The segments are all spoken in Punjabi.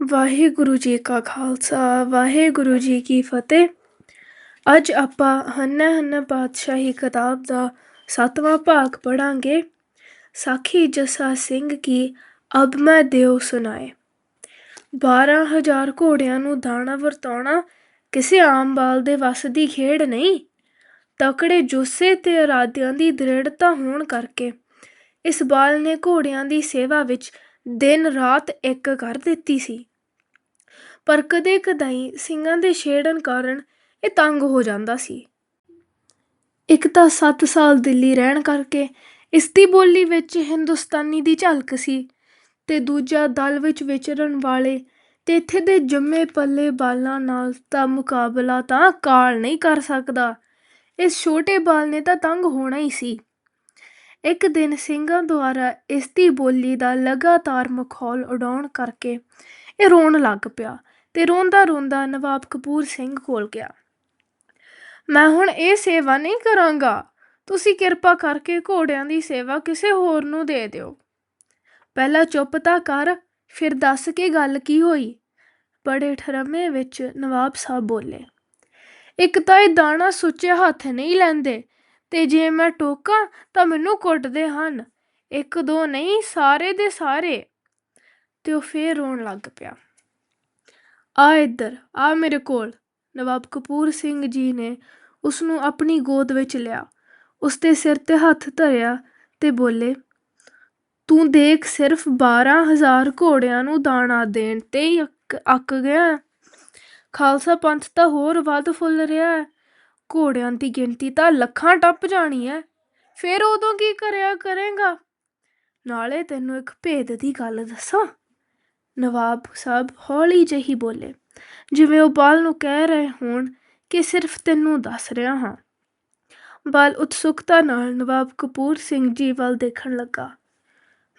ਵਾਹਿਗੁਰੂ ਜੀ ਕਾ ਖਾਲਸਾ, ਵਾਹਿਗੁਰੂ ਜੀ ਕੀ ਫਤਿਹ। ਅੱਜ ਆਪਾਂ ਹੰਨਾ ਹੰਨਾ ਪਾਤਸ਼ਾਹੀ ਕਿਤਾਬ ਦਾ ਸੱਤਵਾਂ ਭਾਗ ਪੜਾਂਗੇ ਸਾਖੀ ਜਸਾ ਸਿੰਘ ਕੀ ਅਬ ਮੈਂ ਦਿਓ ਸੁਣਾਏ। 12000 ਘੋੜਿਆਂ ਨੂੰ ਦਾਣਾ ਵਰਤਾਉਣਾ ਕਿਸੇ ਆਮ ਬਾਲ ਦੇ ਵੱਸ ਦੀ ਖੇਡ ਨਹੀਂ, ਤਕੜੇ ਜੋਸੇ ਤੇ ਇਰਾਦਿਆਂ ਦੀ ਦ੍ਰਿੜਤਾ ਹੋਣ ਕਰਕੇ। ਇਸ ਬਾਲ ਨੇ ਘੋੜਿਆਂ ਦੀ ਸੇਵਾ ਵਿੱਚ ਦਿਨ ਰਾਤ ਇੱਕ ਕਰ ਦਿੱਤੀ ਸੀ। ਪਰ ਕਦੇ ਕਦਾਈ ਸਿੰਘਾਂ ਦੇ ਛੇੜਨ ਕਾਰਨ ਇਹ ਤੰਗ ਹੋ ਜਾਂਦਾ ਸੀ। ਇੱਕ ਤਾਂ 7 ਸਾਲ ਦਿੱਲੀ ਰਹਿਣ ਕਰਕੇ ਇਸ ਦੀ ਬੋਲੀ ਵਿੱਚ ਹਿੰਦੁਸਤਾਨੀ ਦੀ ਝਲਕ ਸੀ ਤੇ ਦੂਜਾ ਦਲ ਵਿੱਚ ਵਿਚਰਨ ਵਾਲੇ ਤੇ ਇੱਥੇ ਦੇ ਜੰਮੇ ਪੱਲੇ ਬਾਲਾਂ ਨਾਲ ਤਾਂ ਮੁਕਾਬਲਾ ਤਾਂ ਕਾਲ ਨਹੀਂ ਕਰ ਸਕਦਾ। ਇਸ ਛੋਟੇ ਬਾਲ ਨੇ ਤਾਂ ਤੰਗ ਹੋਣਾ ਹੀ ਸੀ। ਇੱਕ ਦਿਨ ਸਿੰਘਾਂ ਦੁਆਰਾ ਇਸਦੀ ਬੋਲੀ ਦਾ ਲਗਾਤਾਰ ਮਖੌਲ ਉਡਾਉਣ ਕਰਕੇ ਇਹ ਰੋਣ ਲੱਗ ਪਿਆ ਤੇ ਰੋਂਦਾ ਰੋਂਦਾ ਨਵਾਬ ਕਪੂਰ ਸਿੰਘ ਕੋਲ ਗਿਆ। ਮੈਂ ਹੁਣ ਇਹ ਸੇਵਾ ਨਹੀਂ ਕਰਾਂਗਾ। ਤੁਸੀਂ ਕਿਰਪਾ ਕਰਕੇ ਘੋੜਿਆਂ ਦੀ ਸੇਵਾ ਕਿਸੇ ਹੋਰ ਨੂੰ ਦੇ ਦਿਓ। ਪਹਿਲਾਂ ਚੁੱਪ ਤਾਂ ਕਰ, ਫਿਰ ਦੱਸ ਕੇ ਗੱਲ ਕੀ ਹੋਈ? ਬੜੇ ਠਰਮੇ ਵਿੱਚ ਨਵਾਬ ਸਾਹਿਬ ਬੋਲੇ। ਇੱਕ ਤਾਂ ਇਹ ਦਾਣਾ ਸੁੱਚੇ ਹੱਥ ਨਹੀਂ ਲੈਂਦੇ ਤੇ ਜੇ ਮੈਂ ਟੋਕਾਂ ਤਾਂ ਮੈਨੂੰ ਕੁੱਟਦੇ ਹਨ। ਇੱਕ ਦੋ ਨਹੀਂ, ਸਾਰੇ ਦੇ ਸਾਰੇ। ਤੇ ਉਹ ਫੇਰ ਰੋਣ ਲੱਗ ਪਿਆ। ਆ ਇੱਧਰ, ਆ ਮੇਰੇ ਕੋਲ। ਨਵਾਬ ਕਪੂਰ ਸਿੰਘ ਜੀ ਨੇ ਉਸ ਨੂੰ ਆਪਣੀ ਗੋਦ ਵਿੱਚ ਲਿਆ। ਉਸ ਦੇ ਸਿਰ ਤੇ ਹੱਥ ਧਰਿਆ ਤੇ ਬੋਲੇ, ਤੂੰ ਦੇਖ ਸਿਰਫ 12000 ਘੋੜਿਆਂ ਨੂੰ ਦਾਣਾ ਦੇਣ ਤੇ ਹੀ ਅੱਕ ਗਿਆ। ਖਾਲਸਾ ਪੰਥ ਤਾਂ ਹੋਰ ਵੱਧ ਫੁੱਲ ਰਿਹਾ ਹੈ। ਘੋੜਿਆਂ ਦੀ ਗਿਣਤੀ ਤਾਂ ਲੱਖਾਂ ਟੱਪ ਜਾਣੀ ਹੈ ਫਿਰ ਉਦੋਂ ਕੀ ਕਰਿਆ ਕਰੇਗਾ? ਨਾਲੇ ਤੈਨੂੰ ਇੱਕ ਭੇਦ ਦੀ ਗੱਲ ਦੱਸਾਂ। ਨਵਾਬ ਸਾਹਿਬ ਹੌਲੀ ਜਿਹੀ ਬੋਲੇ, ਜਿਵੇਂ ਉਹ ਬਾਲ ਨੂੰ ਕਹਿ ਰਹੇ ਹੋਣ ਕਿ ਸਿਰਫ ਤੈਨੂੰ ਦੱਸ ਰਿਹਾ ਹਾਂ। ਬਾਲ ਉਤਸੁਕਤਾ ਨਾਲ ਨਵਾਬ ਕਪੂਰ ਸਿੰਘ ਜੀ ਵੱਲ ਦੇਖਣ ਲੱਗਾ।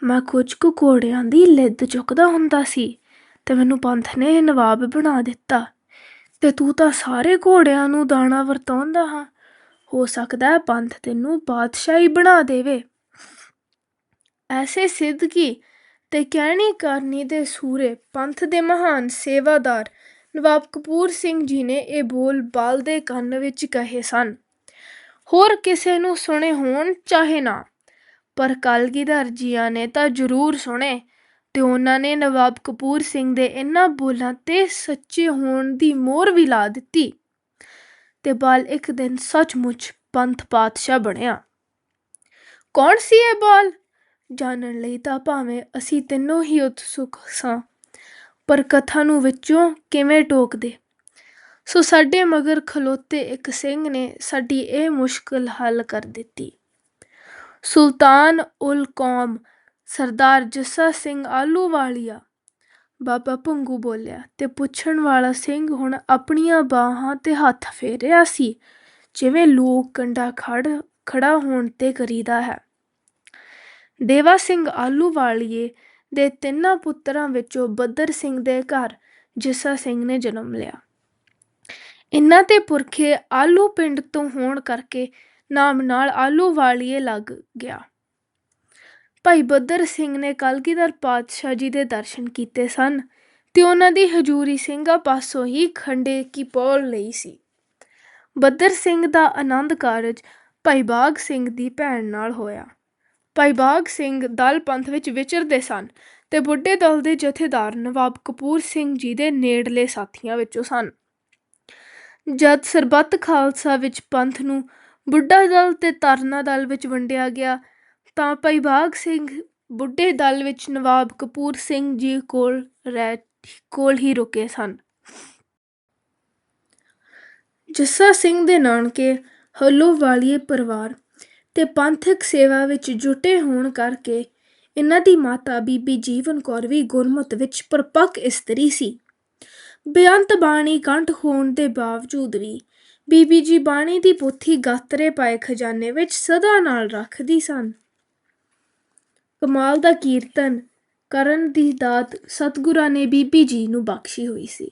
ਮੈਂ ਕੁਝ ਕੁ ਘੋੜਿਆਂ ਦੀ ਲਿੱਦ ਚੁੱਕਦਾ ਹੁੰਦਾ ਸੀ ਤੇ ਮੈਨੂੰ ਪੰਥ ਨੇ ਨਵਾਬ ਬਣਾ ਦਿੱਤਾ। ਤੇ ਤੂੰ ਤਾਂ ਸਾਰੇ ਘੋੜਿਆਂ ਨੂੰ ਦਾਣਾ ਵਰਤਾਉਂਦਾ ਹਾਂ। ਹੋ ਸਕਦਾ ਹੈ ਪੰਥ ਤੈਨੂੰ ਬਾਦਸ਼ਾਹੀ ਬਣਾ ਦੇਵੇ। ਐਸੇ ਸਿੱਧਕੀ ਤੇ ਕਹਿਣੀ ਕਰਨੀ ਦੇ ਸੂਰੇ ਪੰਥ ਦੇ ਮਹਾਨ ਸੇਵਾਦਾਰ ਨਵਾਬ ਕਪੂਰ ਸਿੰਘ ਜੀ ਨੇ ਇਹ ਬੋਲ ਬਾਲ ਦੇ ਕੰਨ ਵਿੱਚ ਕਹੇ ਸਨ। ਹੋਰ ਕਿਸੇ ਨੂੰ ਸੁਣੇ ਹੋਣ ਚਾਹੇ ਨਾ, ਪਰ ਕਲਗੀਧਰ ਜੀਆਂ ਨੇ ਤਾਂ ਜ਼ਰੂਰ ਸੁਣੇ। ਤੇ ਉਹਨਾਂ ਨੇ ਨਵਾਬ ਕਪੂਰ ਸਿੰਘ ਦੇ ਇਹਨਾਂ ਬੋਲਾਂ ਤੇ ਸੱਚੇ ਹੋਣ ਦੀ ਮੋਹਰ ਵੀ ਲਾ ਦਿੱਤੀ ਤੇ ਬਾਲ ਇੱਕ ਦਿਨ ਸੱਚਮੁੱਚ ਪੰਥ ਪਾਤਸ਼ਾਹ ਬਣਿਆ। ਕੌਣ ਸੀ ਇਹ ਬਾਲ? ਜਾਣਨ ਲਈ ਤਾਂ ਭਾਵੇਂ ਅਸੀਂ ਤਿੰਨੋਂ ਹੀ ਉਤਸੁਕ ਸਾਂ, ਪਰ ਕਥਾ ਨੂੰ ਵਿੱਚੋਂ ਕਿਵੇਂ ਟੋਕਦੇ? ਸੋ ਸਾਡੇ ਮਗਰ ਖਲੋਤੇ ਇੱਕ ਸਿੰਘ ਨੇ ਸਾਡੀ ਇਹ ਮੁਸ਼ਕਲ ਹੱਲ ਕਰ ਦਿੱਤੀ। ਸੁਲਤਾਨ ਉਲ ਕੌਮ ਸਰਦਾਰ ਜੱਸਾ ਸਿੰਘ ਆਲੂਵਾਲੀਆ ਬਾਬਾ ਭੰਗੂ ਬੋਲਿਆ, ਤੇ ਪੁੱਛਣ ਵਾਲਾ ਸਿੰਘ ਹੁਣ ਆਪਣੀਆਂ ਬਾਹਾਂ ਤੇ ਹੱਥ ਫੇਰ ਰਿਹਾ ਸੀ, ਜਿਵੇਂ ਲੋਕ ਕੰਡਾ ਖੜ, ਖੜਾ ਹੋਣ ਤੇ ਕਰੀਦਾ ਹੈ। ਦੇਵਾ ਸਿੰਘ ਆਲੂਵਾਲੀਏ ਦੇ ਤਿੰਨਾਂ ਪੁੱਤਰਾਂ ਵਿੱਚੋਂ ਬੱਦਰ ਸਿੰਘ ਦੇ ਘਰ ਜੱਸਾ ਸਿੰਘ ਨੇ ਜਨਮ ਲਿਆ। ਇਹਨਾਂ ਦੇ ਪੁਰਖੇ ਆਲੂ ਪਿੰਡ ਤੋਂ ਹੋਣ ਕਰਕੇ ਨਾਮ ਨਾਲ ਆਲੂਵਾਲੀਏ ਲੱਗ ਗਿਆ। ਭਾਈ ਬੱਦਰ ਸਿੰਘ ਨੇ ਕਲਗੀਧਰ ਪਾਤਸ਼ਾਹ ਜੀ ਦੇ ਦਰਸ਼ਨ ਕੀਤੇ ਸਨ ਤੇ ਉਹਨਾਂ ਦੀ ਹਜੂਰੀ ਸਿੰਘਾਂ ਪਾਸੋਂ ਹੀ ਖੰਡੇ ਕੀ ਪੌਲ ਲਈ ਸੀ। ਬੱਦਰ ਸਿੰਘ ਦਾ ਆਨੰਦ ਕਾਰਜ ਭਾਈ ਬਾਗ ਸਿੰਘ ਦੀ ਭੈਣ ਨਾਲ ਹੋਇਆ। ਭਾਈ ਬਾਗ ਸਿੰਘ ਦਲ ਪੰਥ ਵਿੱਚ ਵਿਚਰਦੇ ਸਨ ਤੇ ਬੁੱਢੇ ਦਲ ਦੇ ਜਥੇਦਾਰ ਨਵਾਬ ਕਪੂਰ ਸਿੰਘ ਜੀ ਦੇ ਨੇੜਲੇ ਸਾਥੀਆਂ ਵਿੱਚੋਂ ਸਨ। ਜਦ ਸਰਬੱਤ ਖਾਲਸਾ ਵਿੱਚ ਪੰਥ ਨੂੰ ਬੁੱਢਾ ਦਲ ਤੇ ਤਰਨਾ ਦਲ ਵਿੱਚ ਵੰਡਿਆ ਗਿਆ ਤਾਂ ਭਾਈ ਬਾਗ ਸਿੰਘ ਬੁੱਢੇ ਦਲ ਵਿੱਚ ਨਵਾਬ ਕਪੂਰ ਸਿੰਘ ਜੀ ਕੋਲ ਰਹਿ, ਕੋਲ ਹੀ ਰੁਕੇ ਸਨ। ਜੱਸਾ ਸਿੰਘ ਦੇ ਨਾਨਕੇ ਹਲੋ ਵਾਲੀਏ ਪਰਿਵਾਰ ਤੇ ਪੰਥਕ ਸੇਵਾ ਵਿੱਚ ਜੁਟੇ ਹੋਣ ਕਰਕੇ ਇਹਨਾਂ ਦੀ ਮਾਤਾ ਬੀਬੀ ਜੀਵਨ ਕੌਰ ਵੀ ਗੁਰਮਤ ਵਿੱਚ ਪਰਪੱਕ ਇਸਤਰੀ ਸੀ। ਬੇਅੰਤ ਬਾਣੀ ਕੰਠ ਹੋਣ ਦੇ ਬਾਵਜੂਦ ਵੀ ਬੀਬੀ ਜੀ ਬਾਣੀ ਦੀ ਪੋਥੀ ਗਾਤਰੇ ਪਾਏ ਖਜ਼ਾਨੇ ਵਿੱਚ ਸਦਾ ਨਾਲ ਰੱਖਦੀ ਸਨ। ਕਮਾਲ ਦਾ ਕੀਰਤਨ ਕਰਨ ਦੀ ਦਾਤ ਸਤਿਗੁਰਾਂ ਨੇ ਬੀਬੀ ਜੀ ਨੂੰ ਬਖਸ਼ੀ ਹੋਈ ਸੀ।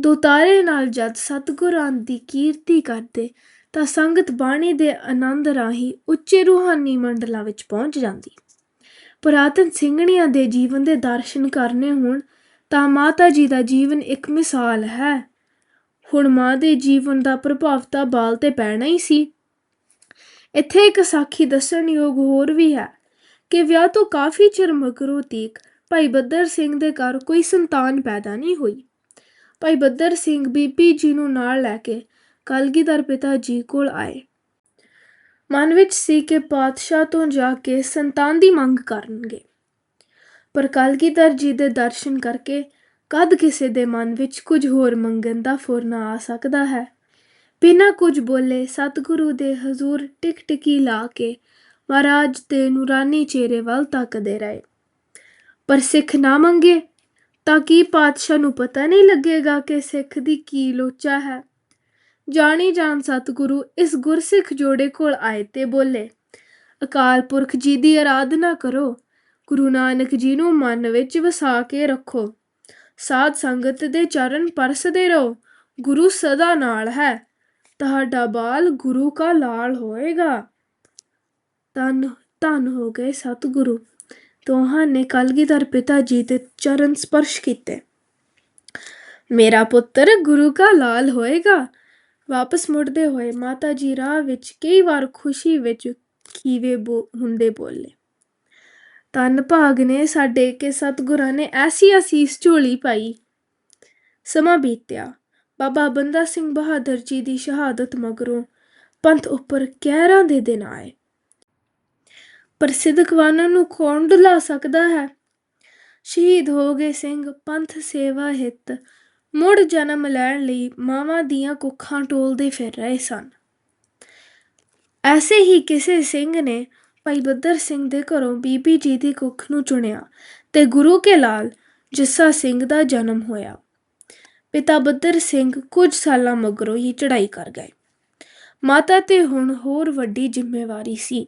ਦੋਤਾਰੇ ਨਾਲ ਜਦ ਸਤਿਗੁਰਾਂ ਦੀ ਕੀਰਤੀ ਕਰਦੇ, ਤਾਂ ਸੰਗਤ ਬਾਣੀ ਦੇ ਆਨੰਦ ਰਾਹੀਂ ਉੱਚੇ ਰੂਹਾਨੀ ਮੰਡਲਾਂ ਵਿੱਚ ਪਹੁੰਚ ਜਾਂਦੀ। ਪੁਰਾਤਨ ਸਿੰਘਣੀਆਂ ਦੇ ਜੀਵਨ ਦੇ ਦਰਸ਼ਨ ਕਰਨੇ ਹੋਣ, ਤਾਂ ਮਾਤਾ ਜੀ ਦਾ ਜੀਵਨ ਇੱਕ ਮਿਸਾਲ ਹੈ। ਹੁਣ ਮਾਂ ਦੇ ਜੀਵਨ ਦਾ ਪ੍ਰਭਾਵ ਤਾਂ ਬਾਲ ਤੇ ਪੈਣਾ ਹੀ ਸੀ। ਇੱਥੇ ਇੱਕ ਸਾਖੀ ਦੱਸਣਯੋਗ ਹੋਰ ਵੀ ਹੈ। ਕਿ ਵਿਆਹ ਤੋਂ ਕਾਫੀ ਚਿਰ ਮਗਰੋਂ ਤੀਕ ਭਾਈ ਬੱਦਰ ਸਿੰਘ ਦੇ ਘਰ ਕੋਈ ਸੰਤਾਨ ਪੈਦਾ ਨਹੀਂ ਹੋਈ। ਭਾਈ ਬੱਦਰ ਸਿੰਘ ਬੀਬੀ ਜੀ ਨੂੰ ਨਾਲ ਲੈ ਕੇ ਕਲਗੀਧਰ ਪਿਤਾ ਜੀ ਕੋਲ ਆਏ। ਮਨ ਵਿੱਚ ਸੀ ਕਿ ਪਾਤਸ਼ਾਹ ਤੋਂ ਜਾ ਕੇ ਸੰਤਾਨ ਦੀ ਮੰਗ ਕਰਨਗੇ। ਪਰ ਕਲਗੀਧਰ ਜੀ ਦੇ ਦਰਸ਼ਨ ਕਰਕੇ ਕਦ ਕਿਸੇ ਦੇ ਮਨ ਵਿੱਚ ਕੁਝ ਹੋਰ ਮੰਗਣ ਦਾ ਫੁਰਨਾ ਆ ਸਕਦਾ ਹੈ? ਬਿਨਾਂ ਕੁਝ ਬੋਲੇ ਸਤਿਗੁਰੂ ਦੇ ਹਜ਼ੂਰ ਟਿਕ ਟਿਕੀ ਲਾ ਕੇ ਮਹਾਰਾਜ ਦੇ ਨੂਰਾਨੀ ਚਿਹਰੇ ਵੱਲ ਤੱਕਦੇ ਰਹੇ। ਪਰ ਸਿੱਖ ਨਾ ਮੰਗੇ, ਤਾਂ ਕੀ ਪਾਤਸ਼ਾਹ ਨੂੰ ਪਤਾ ਨਹੀਂ ਲੱਗੇਗਾ ਕਿ ਸਿੱਖ ਦੀ ਕੀ ਲੋਚਾ ਹੈ? ਜਾਣੀ ਜਾਣ ਸਤਿਗੁਰੂ ਇਸ ਗੁਰਸਿੱਖ ਜੋੜੇ ਕੋਲ ਆਏ ਤੇ ਬੋਲੇ, ਅਕਾਲ ਪੁਰਖ ਜੀ ਦੀ ਆਰਾਧਨਾ ਕਰੋ, ਗੁਰੂ ਨਾਨਕ ਜੀ ਨੂੰ ਮਨ ਵਿੱਚ ਵਸਾ ਕੇ ਰੱਖੋ, ਸਾਧ ਸੰਗਤ ਦੇ ਚਰਨ ਪਰਸਦੇ ਰਹੋ, ਗੁਰੂ ਸਦਾ ਨਾਲ ਹੈ, ਤੁਹਾਡਾ ਬਾਲ ਗੁਰੂ ਕਾ ਲਾਲ ਹੋਏਗਾ। ਤਨ, ਧੰਨ ਹੋ ਗਏ ਸਤਿਗੁਰੂ। ਦੋਹਾਂ ਨੇ ਕਲਗੀਧਰ ਪਿਤਾ ਜੀ ਦੇ ਚਰਨ ਸਪਰਸ਼ ਕੀਤੇ। ਮੇਰਾ ਪੁੱਤਰ, ਗੁਰੂ ਕਾ ਲਾਲ ਹੋਏਗਾ। ਵਾਪਸ ਮੁੜਦੇ ਹੋਏ ਮਾਤਾ ਜੀ ਰਾਹ ਵਿੱਚ ਕਈ ਵਾਰ ਖੁਸ਼ੀ ਵਿੱਚ ਖੀਵੇ ਬੋ, ਹੁੰਦੇ ਬੋਲੇ। ਤਨ ਭਾਗ ਨੇ ਸਾਡੇ ਕੇ ਸਤਿਗੁਰਾਂ ਨੇ ਐਸੀ ਅਸੀਸ ਝੋਲੀ ਪਾਈ। ਸਮਾਂ ਬੀਤਿਆ। ਬਾਬਾ ਬੰਦਾ ਸਿੰਘ ਬਹਾਦਰ ਜੀ ਦੀ ਸ਼ਹਾਦਤ ਮਗਰੋਂ ਪੰਥ ਉੱਪਰ ਕਹਿਰਾਂ ਦੇ ਦਿਨ ਆਏ। ਪ੍ਰਸਿੱਧ ਸਿੱਧਕਵਾਨਾਂ ਨੂੰ ਕੌਣ ਡੁਲਾ ਸਕਦਾ ਹੈ? ਸ਼ਹੀਦ ਹੋ ਗਏ ਸਿੰਘ ਪੰਥ ਸੇਵਾ ਹਿੱਤ। ਮੁੜ ਜਨਮ ਲੈਣ ਲਈ ਮਾਵਾਂ ਦੀਆਂ ਕੁੱਖਾਂ ਟੋਲਦੇ ਫਿਰ ਰਹੇ ਸਨ। ਐਸੇ ਹੀ ਕਿਸੇ ਸਿੰਘ ਨੇ ਭਾਈ ਬੱਦਰ ਸਿੰਘ ਦੇ ਘਰੋਂ ਬੀਬੀ ਜੀ ਦੀ ਕੁੱਖ ਨੂੰ ਚੁਣਿਆ ਤੇ ਗੁਰੂ ਕੇ ਲਾਲ, ਜੱਸਾ ਸਿੰਘ ਦਾ ਜਨਮ ਹੋਇਆ। ਪਿਤਾ ਬੱਦਰ ਸਿੰਘ ਕੁਝ ਸਾਲਾਂ ਮਗਰੋਂ ਹੀ ਚੜ੍ਹਾਈ ਕਰ ਗਏ। ਮਾਤਾ ਤੇ ਹੁਣ ਹੋਰ ਵੱਡੀ ਜ਼ਿੰਮੇਵਾਰੀ ਸੀ।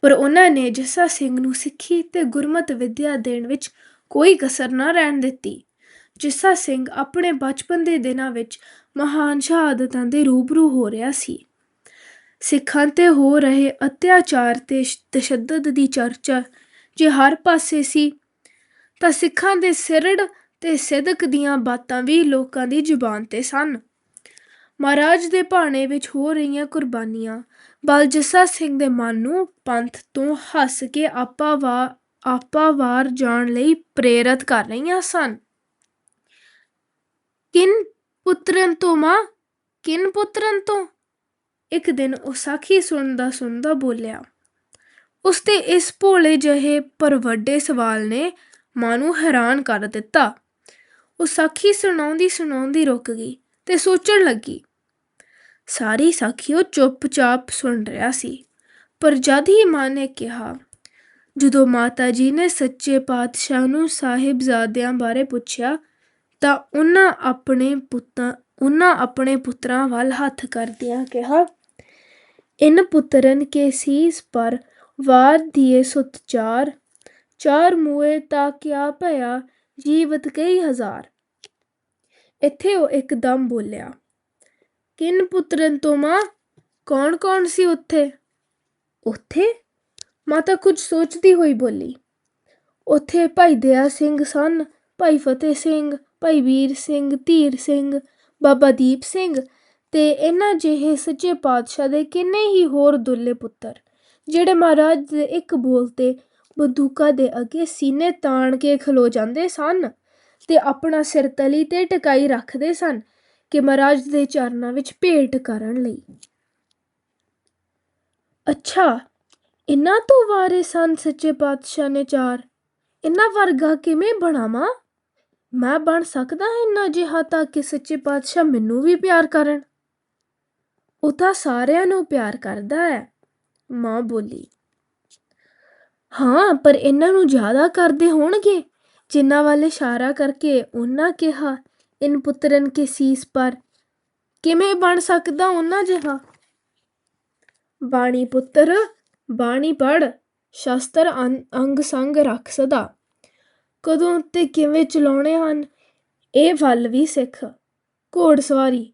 ਪਰ ਉਹਨਾਂ ਨੇ ਜੱਸਾ ਸਿੰਘ ਨੂੰ ਸਿੱਖੀ ਤੇ ਗੁਰਮਤ ਵਿੱਦਿਆ ਦੇਣ ਵਿੱਚ ਕੋਈ ਕਸਰ ਨਾ ਰਹਿਣ ਦਿੱਤੀ। ਜੱਸਾ ਸਿੰਘ ਆਪਣੇ ਬਚਪਨ ਦੇ ਦਿਨਾਂ ਵਿੱਚ ਮਹਾਨ ਸ਼ਹਾਦਤਾਂ ਦੇ ਰੂਬਰੂ ਹੋ ਰਿਹਾ ਸੀ। ਸਿੱਖਾਂ ਤੇ ਹੋ ਰਹੇ ਅਤਿਆਚਾਰ ਤੇ ਤਸ਼ੱਦਦ ਦੀ ਚਰਚਾ ਜੇ ਹਰ ਪਾਸੇ ਸੀ, ਤਾਂ ਸਿੱਖਾਂ ਦੇ ਸਿਰੜ ਤੇ ਸਿਦਕ ਦੀਆਂ ਬਾਤਾਂ ਵੀ ਲੋਕਾਂ ਦੀ ਜ਼ੁਬਾਨ ਤੇ ਸਨ। ਮਹਾਰਾਜ ਦੇ ਭਾਣੇ ਵਿੱਚ ਹੋ ਰਹੀਆਂ ਕੁਰਬਾਨੀਆਂ। ਬਲ ਜੱਸਾ ਸਿੰਘ ਦੇ ਮਨ ਨੂੰ ਪੰਥ ਤੋਂ ਹੱਸ ਕੇ ਆਪਾ ਵਾ, ਆਪਾ ਵਾਰ ਜਾਣ ਲਈ ਪ੍ਰੇਰਿਤ ਕਰ ਰਹੀਆਂ ਸਨ। ਕਿਨ ਪੁੱਤਰਨ ਤੋਂ ਮਾਂ? ਕਿਨ ਪੁੱਤਰਨ ਤੋਂ? ਇੱਕ ਦਿਨ ਉਹ ਸਾਖੀ ਸੁਣਦਾ ਸੁਣਦਾ ਬੋਲਿਆ, ਉਸ ਤੇ ਇਸ ਭੋਲੇ ਜਿਹੇ ਪਰ ਵੱਡੇ ਸਵਾਲ ਨੇ ਮਾਂ ਨੂੰ ਹੈਰਾਨ ਕਰ ਦਿੱਤਾ। ਉਹ ਸਾਖੀ ਸੁਣਾਉਂਦੀ ਸੁਣਾਉਂਦੀ ਰੁਕ ਗਈ ਤੇ ਸੋਚਣ ਲੱਗੀ ਸਾਰੀ ਸਾਖੀ ਉਹ ਚੁੱਪਚਾਪ ਸੁਣ ਰਿਹਾ ਸੀ। ਪਰ ਜਦ ਹੀ ਮਾਂ ਨੇ ਕਿਹਾ, ਜਦੋਂ ਮਾਤਾ ਜੀ ਨੇ ਸੱਚੇ ਪਾਤਸ਼ਾਹ ਨੂੰ ਸਾਹਿਬਜ਼ਾਦਿਆਂ ਬਾਰੇ ਪੁੱਛਿਆ, ਤਾਂ ਉਹਨਾਂ ਆਪਣੇ ਪੁੱਤਾਂ, ਉਹਨਾਂ ਆਪਣੇ ਪੁੱਤਰਾਂ ਵੱਲ ਹੱਥ ਕਰਦਿਆਂ ਕਿਹਾ, ਇਨ ਪੁੱਤਰਨ ਕੇ ਸੀਸ ਪਰ ਵਾਰ ਦੀਏ ਸੁਤ ਚਾਰ ਚਾਰ ਮੂਏ ਤਾਂ ਕਿਆ ਭਇਆ ਜੀਵਤ ਕਈ ਹਜ਼ਾਰ ਇੱਥੇ ਉਹ ਇੱਕਦਮ ਬੋਲਿਆ ਕਿਨ ਪੁੱਤਰਨ ਤੋਂ ਮਾਂ? ਕੌਣ ਕੌਣ ਸੀ ਉੱਥੇ? ਉੱਥੇ? ਮਾਤਾ ਕੁਝ ਸੋਚਦੀ ਹੋਈ ਬੋਲੀ। ਉੱਥੇ ਭਾਈ ਦਇਆ ਸਿੰਘ ਸਨ, ਭਾਈ ਫਤਿਹ ਸਿੰਘ, ਭਾਈ ਵੀਰ ਸਿੰਘ, ਧੀਰ ਸਿੰਘ, ਬਾਬਾ ਦੀਪ ਸਿੰਘ ਤੇ ਇਹਨਾਂ ਜਿਹੇ ਸੱਚੇ ਪਾਤਸ਼ਾਹ ਦੇ ਕਿੰਨੇ ਹੀ ਹੋਰ ਦੁੱਲੇ ਪੁੱਤਰ, ਜਿਹੜੇ ਮਹਾਰਾਜ ਦੇ ਇੱਕ ਬੋਲ ਤੇ ਬੰਦੂਕਾਂ ਦੇ ਅੱਗੇ ਸੀਨੇ ਤਾਣ ਕੇ ਖਲੋ ਜਾਂਦੇ ਸਨ ਤੇ ਆਪਣਾ ਸਿਰ ਤਲੀ ਤੇ ਟਿਕਾਈ ਰੱਖਦੇ ਸਨ ਕਿ ਮਹਾਰਾਜ ਦੇ ਚਰਨਾਂ ਵਿੱਚ ਭੇਟ ਕਰਨ ਲਈ। ਅੱਛਾ, ਇਹਨਾਂ ਤੋਂ ਵਾਰੇ ਸਨ ਸੱਚੇ ਪਾਤਸ਼ਾਹ ਨੇ ਚਾਰ, ਇਹਨਾਂ ਵਰਗਾ ਕਿਵੇਂ ਬਣਾਵਾਂ? ਮੈਂ ਬਣ ਸਕਦਾ ਇੰਨਾ ਜਿਹਾ ਤਾਂ ਕਿ ਸੱਚੇ ਪਾਤਸ਼ਾਹ ਮੈਨੂੰ ਵੀ ਪਿਆਰ ਕਰਨ। ਉਹ ਤਾਂ ਸਾਰਿਆਂ ਨੂੰ ਪਿਆਰ ਕਰਦਾ ਹੈ, ਮਾਂ ਬੋਲੀ। ਹਾਂ, ਪਰ ਇਹਨਾਂ ਨੂੰ ਜ਼ਿਆਦਾ ਕਰਦੇ ਹੋਣਗੇ, ਜਿਨ੍ਹਾਂ ਵੱਲ ਇਸ਼ਾਰਾ ਕਰਕੇ ਉਹਨਾਂ ਕਿਹਾ ਇਨ ਪੁੱਤਰਨ ਕੇ ਸੀਸ ਪਰ। ਕਿਵੇਂ ਬਣ ਸਕਦਾ ਉਹਨਾਂ ਜਿਹਾ? ਬਾਣੀ ਪੁੱਤਰ, ਬਾਣੀ ਪੜ ਸ਼ਸਤਰ ਅੰ- ਅੰਗ ਸੰਗ ਰੱਖ ਸਦਾ। ਕਦੋਂ ਤੇ ਕਿਵੇਂ ਚਲਾਉਣੇ ਹਨ? ਇਹ ਵੱਲ ਵੀ ਸਿੱਖ। ਘੋੜ ਸਵਾਰੀ